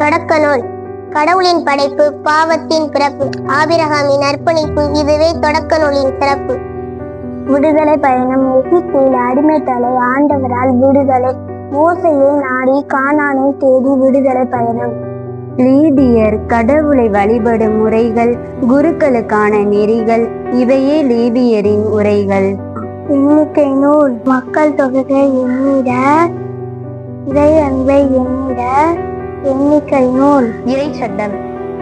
தொடக்க நூல் கடவுளின் படைப்பு பாவத்தின் பிறப்பு ஆபிரகாமின் அர்ப்பணிப்பு இதுவே தொடக்க நூலின் சிறப்பு. விடுதலை பயணம் எகிப்தில் அடிமைத்தலை ஆண்டவரால் விடுதலை. மோசையை நாடி காணானை தேடி விடுதலை பயணம். லீபியர் கடவுளை வழிபடும் முறைகள் குருக்களுக்கான நெறிகள் இவையே லீபியரின் உரைகள். எண்ணிக்கை நூல் மக்கள் தொகையை எண்ணிட இறை அன்பை எண்ணிட எண்ணிக்கை நூல் இறை சட்டம்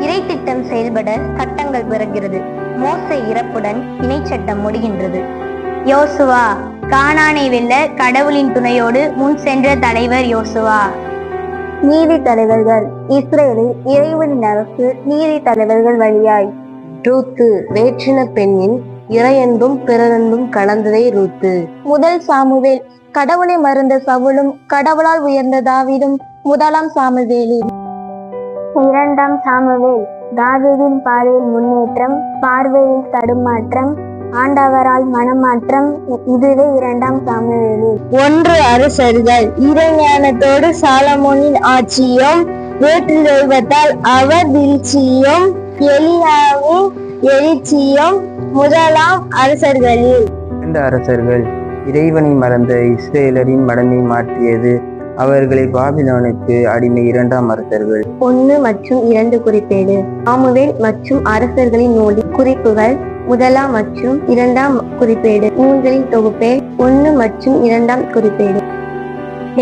இறை திட்டம் செயல்பட சட்டங்கள் பிறக்கிறது. மோச இறப்புடன் இணை சட்டம் முடிகின்றது. யோசுவா கானானை வெல்ல கடவுளின் துணையோடு முன் சென்ற தலைவர் யோசுவா. நீதி தலைவர்கள் இஸ்ரேலில் இறைவனின் அரசு நீதி தலைவர்கள் வழியாய். ரூத்து வேற்றின பெண்ணின் இறையன்பும் பிறரன்பும் கலந்ததே ரூத்து. முதல் சாமுவேல் கடவுளை மறந்த சவுலும் கடவுளால் உயர்ந்த தாவீதும் முதலாம் சாமுவேலி. இரண்டாம் சாமுவேல் தாவீதின் பாதையில் முன்னேற்றம் பார்வையில் தடுமாற்றம் ஆண்டவரால் மனமாற்றம் இதுவே இரண்டாம் சாமுவேலில் ஒன்று அரசர்கள் இறைஞானத்தோடு சாலமோனின் ஆட்சியும் வேற்று தெய்வத்தால் அவர் வீழ்ச்சியும் எலியாவின் எழுச்சியும் முதலாம் அரசர்களில். இரண்டு அரசர்கள் இறைவனை மறந்த இஸ்ரேலரின் மடமை மாற்றியது. அவர்களை பாபிலோனுக்கு அடிமை இரண்டாம் அரசர்கள் ஒன்று மற்றும் இரண்டு குறிப்பேடு. சாமுவேல் மற்றும் அரசர்களின் நூலின் குறிப்புகள் முதலாம் மற்றும் இரண்டாம் குறிப்பேடு. நூல்களின் தொகுப்பே ஒன்று மற்றும் இரண்டாம் குறிப்பேடு.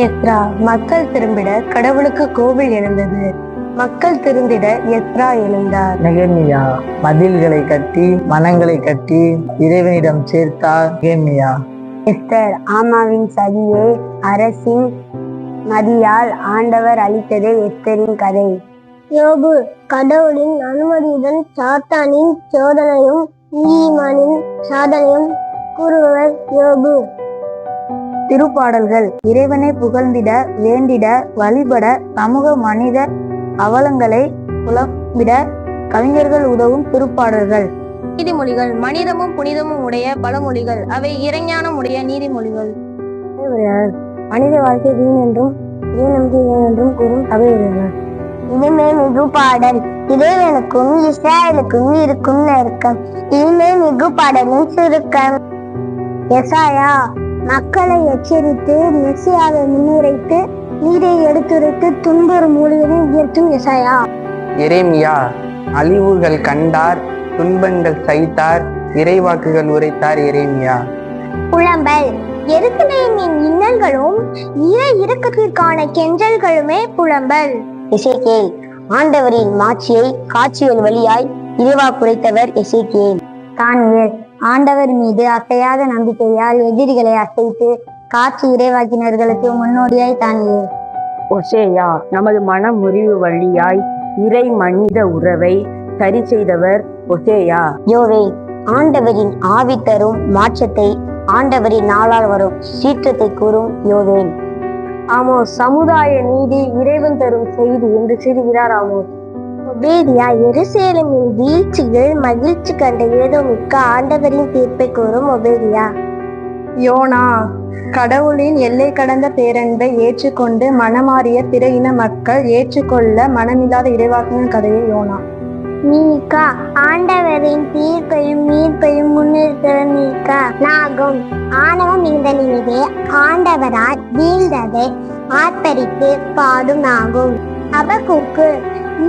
எஸ்ரா மக்கள் திரும்பிட கடவுளுக்கு கோவில் எழுந்தது. மக்கள் திருந்திட எஸ்ரா எழுந்தார். நெகேமியா மதில்களை கட்டி மனங்களை கட்டி இறைவனிடம் சேர்த்தார் நெகேமியா. எஸ்தர் ஆமாவின் சதியே அரசின் மதியால் ஆண்டவர் அளித்ததே எஸ்தரின் கதை? யோபு கடவுளின் அனுமதியுடன் சாத்தானின் சோதனையும் நீதிமானின் சாதனையும் கூறுபவர் யோபு. திருப்பாடல்கள் இறைவனை புகழ்ந்திட வேண்டிட வழிபட சமூக மனித அவலங்களை புலம்பிட கவிஞர்கள் உதவும் திருப்பாடல்கள். நீதிமொழிகள் மனிதமும் புனிதமும் உடைய பழமொழிகள் அவை இறைஞானம் உடைய நீதிமொழிகள் மனித வாழ்க்கை வீண் என்றும் வீண் நம்பிக்கை வீண் என்றும் கூறும் சபையினர் இதுமே மிகு பாடல் இறைவனுக்கும் இஸ்ராயலுக்கும் இருக்கும் நெருக்கம். இதுமே மிகு பாடலின் சுருக்கம். எசாயா மக்களை எச்சரித்து மெஸ்ஸியாவை முன்னுரைத்து நீரை எடுத்துரைத்து துன்புறும் மொழிகளை உயர்த்தும் எசாயா. எரேமியா அழிவுகள் கண்டார் துன்பங்கள் சைத்தார் இறைவாக்குகள் உரைத்தார் எரேமியா. புலம்பல் எருசலேமின் இன்னல்களும் இறை இறக்கத்திற்கான கெஞ்சல்களுமே புலம்பல். இசைக்கேல் ஆண்டவரின் மாட்சியை காட்சிகள் வழியாய் இறைவா குறைத்தவர் இசைக்கேல் தானியேல் ஆண்டவர் மீது அசையாத நம்பிக்கையால் எதிரிகளை அசைத்து காட்சி இறைவாக்கினர்களுக்கு முன்னோடியாய் தானியேல். ஒசேயா நமது மன முறிவு வழியாய் இறை மனித உறவை சரி செய்தவர் ஒசேயா. யோவே ஆண்டவரின் ஆவி தரும் மாற்றத்தை ஆண்டவரின் நாளால் வரும் சீற்றத்தை கூறும் யோவேன் ஆமோ சமுதாய நீதி இறைவன் தரும் செய்தி என்று சிறுகிறார் ஆமோ ஒபேதியா எருசேலமின் வீழ்ச்சியில் மகிழ்ச்சி கண்ட ஏதோ மிக்க ஆண்டவரின் தீர்ப்பை கூறும் ஒபேதியா. யோனா கடவுளின் எல்லை கடந்த பேரன்பை ஏற்றுக்கொண்டு மனமாறிய பிற இன மக்கள் ஏற்றுக்கொள்ள மனமில்லாத இறைவாக்கின கதையை யோனா. நீக்கா. ஆண்டவரின் தீர்க்கையும் மீட்பையும் முன்னிறுத்த நீக்கா. நாகும். ஆணவம் இந்த நினைவே ஆண்டவரால் வீழ்ந்ததை ஆர்ப்பரித்து பாடும் நாகும். அபகுக்கு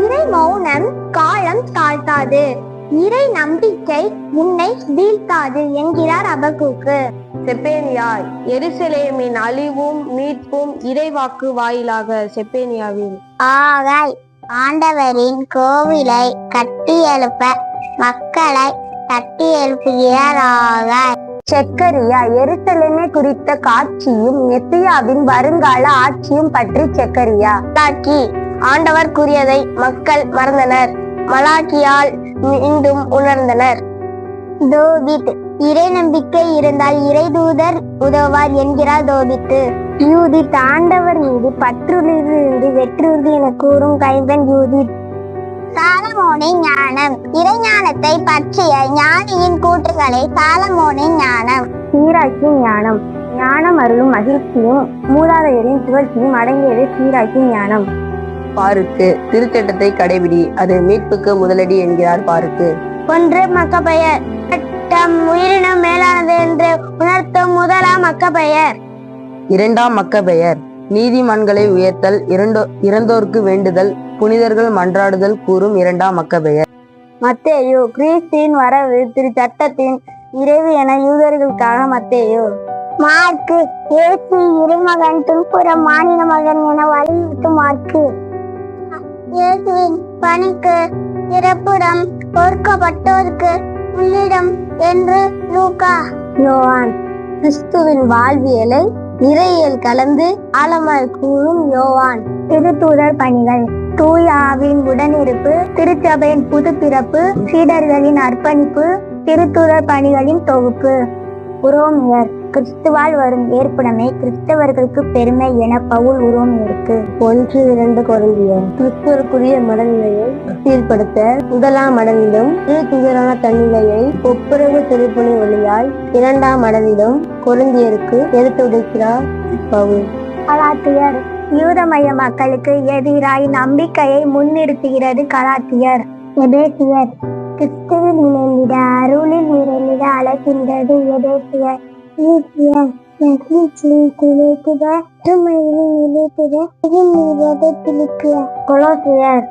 இறை மௌனம் காலம் தாழ்த்தாது. இறை நம்பிக்கை உன்னை வீழ்த்தாது என்கிறார் அபகுக்கு செப்பேனியார் எருசலேமின் அழிவும் மீட்பும் இறைவாக்கு வாயிலாக செப்பேனியாவில் ஆகாய். ஆண்டவரின் கோவிலை கட்டி எழுப்ப மக்களை தட்டி எழுப்புகிறார் ஆகாய் செக்கரியா எருசலேமை குறித்த காட்சியும் மெத்தியாவின் வருங்கால ஆட்சியும் பற்றி செக்கரியா. மலாக்கி ஆண்டவர் கூறியதை மக்கள் மறந்தனர். மலாக்கியால் மீண்டும் உணர்ந்தனர். தோபித் இறை நம்பிக்கை இருந்தால் இறைதூதர் உதவுவார் என்கிறார் தோபித்து. யூதித் ஆண்டவர் மீது பற்றுறுதியின்றி வெற்றுறுதி என கூறும் கைவன் யூதித் சாலமோனின் ஞானம். இறைஞானத்தை பற்றிய ஞானியின் கூற்றுகளை சாலமோனின் ஞானம். சீராக்கின் ஞானம். ஞானம் அருளும் மகிழ்ச்சியும் மூதாதையரின் புகழ்ச்சியும் அடங்கியது சீராக்கின் ஞானம். பாருக்கு திருச்சட்டத்தை கடைபிடி. அது மீட்புக்கு முதலடி என்கிறார் பாருக்கு. ஒன்று மக்கபெயர் சட்டம் உயிரினம் மேலானது என்று உணர்த்தும் முதலாம் மக்கபெயர் இரண்டாம் மக்கபெயர் நீதிமான்களை உயர்த்தல் இரண்டோ இறந்தோர்க்கு வேண்டுதல் புனிதர்கள் மன்றாடுதல் கூறும் இரண்டாம் மக்கபெயர் மத்தேயு கிறிஸ்தின் வரவு திரு சட்டத்தின் இறைவு என யூதர்களுக்காக மத்தேயு. மார்க்கு இயேசு இறைமகன் துன்புற மாநில மகன் என வலியுறுத்தும் மார்க்கு. இயேசுவின் பணிக்கு இறப்புடம் பொறுக்கப்பட்டோருக்கு உள்ளிடம் என்று லூகா. யோவான். கிறிஸ்துவின் வாழ்வியலை இறையியல் கலந்து ஆழமாய் கூறும் யோவான். திருத்தூதர் பணிகள். தூயாவின் உடனிருப்பு திருச்சபையின் புதுப்பிறப்பு சீடர்களின் அர்ப்பணிப்பு திருத்தூதர் பணிகளின் தொகுப்பு. உரோமியர். கிறிஸ்துவால் வரும் ஏற்புடைமை கிறிஸ்தவர்களுக்கு பெருமை என பவுல் உரோமியருக்கு ஒன்று இரண்டு குழந்தையர் கிறிஸ்துவருக்குரிய மனநிலையை சீர்படுத்த முதலாம் மடலிலும் திருத்துதரான தன்னிலையை ஒப்புரவு திருப்பணி வழியாய் இரண்டாம் மடலிலும் கொருந்தியருக்கு எடுத்துரைக்கிறார் பவுல். கலாத்தியர். யூதமய மக்களுக்கு எதிராய் நம்பிக்கையை முன்னிறுத்துகிறது கலாத்தியர். எபேசியர். கிறிஸ்துவில் நினைந்திட அருளில் நிறைந்திட அழைக்கின்றது எபேசியர். ஈசியர் மகிழ்ச்சியில் கொலோசியர்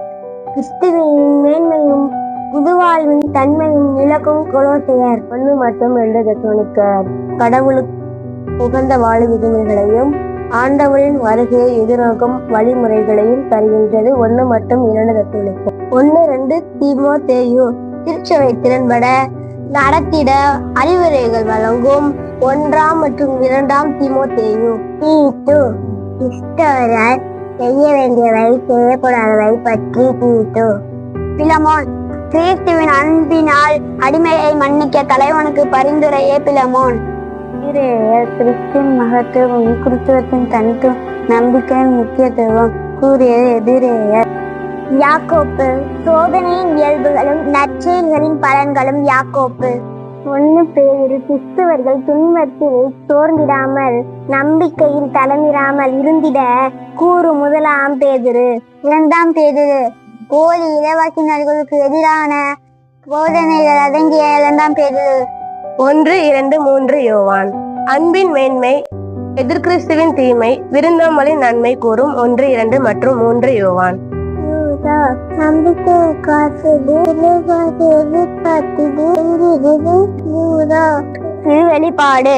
கிறிஸ்துவின் மேன்மையும் புதுவாழ்வின் தன்மையும் விளக்கும் கொலோசியர் ஒன்று மற்றும் ரெண்டு துணிக்கர். கடவுளுக்கு உகந்த வாழு விதிமுறைகளையும் ஆண்டவரின் வருகையை எதிர்நோக்கும் வழிமுறைகளையும் தருகின்றது. ஒன்று மற்றும் இரண்டு தத்துவம் ஒன்று ரெண்டு தீமோ தேயு திருச்சபை திறன்பட நடத்திட அறிவுரைகள் வழங்கும் ஒன்றாம் மற்றும் இரண்டாம் தீமோ தேயு கிறிஸ்தவரால் செய்ய வேண்டியவை செய்யக்கூடாதவை பற்றி தீட்டு பிலமோன் கிறிஸ்துவின் அன்பினால் அடிமையை மன்னிக்க தலைவனுக்கு பரிந்துரையே பிலமோன். கிறிஸ்தின் மகத்துவம் கிறிஸ்துவத்தின் தனித்துவம் நம்பிக்கையின் முக்கியத்துவம் கூறியது எதிரேயர் யாக்கோப்பு சோதனையின் இயல்புகளும் நற்செயல்களின் பலன்களும் யாக்கோப்பு. ஒன்னு பேரு கிறிஸ்துவர்கள் துன்பத்திலே சோர்ந்திடாமல் நம்பிக்கையில் தளர்ந்திடாமல் இருந்திட கூறு முதலாம் பேதுரு. இரண்டாம் பேதுரு போலி இளவாக்கினர்களுக்கு எதிரான போதனைகள் அடங்கிய இரண்டாம் பேதிரு. ஒன்று இரண்டு மூன்று யோவான். அன்பின் மேன்மை எதிர்கிறிஸ்துவின் தீமை விருந்தோம்பலின் நன்மை கூறும் ஒன்று இரண்டு மற்றும் மூன்று யோவான். யூதா நம்பிக்கை காத்தது காத்து எதிர்பார்த்தது திருவெளிப்பாடு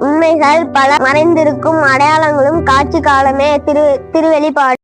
உண்மைகள் பல மறைந்திருக்கும் அடையாளங்களும் காட்சி காலமே திரு திருவெளிப்பாடு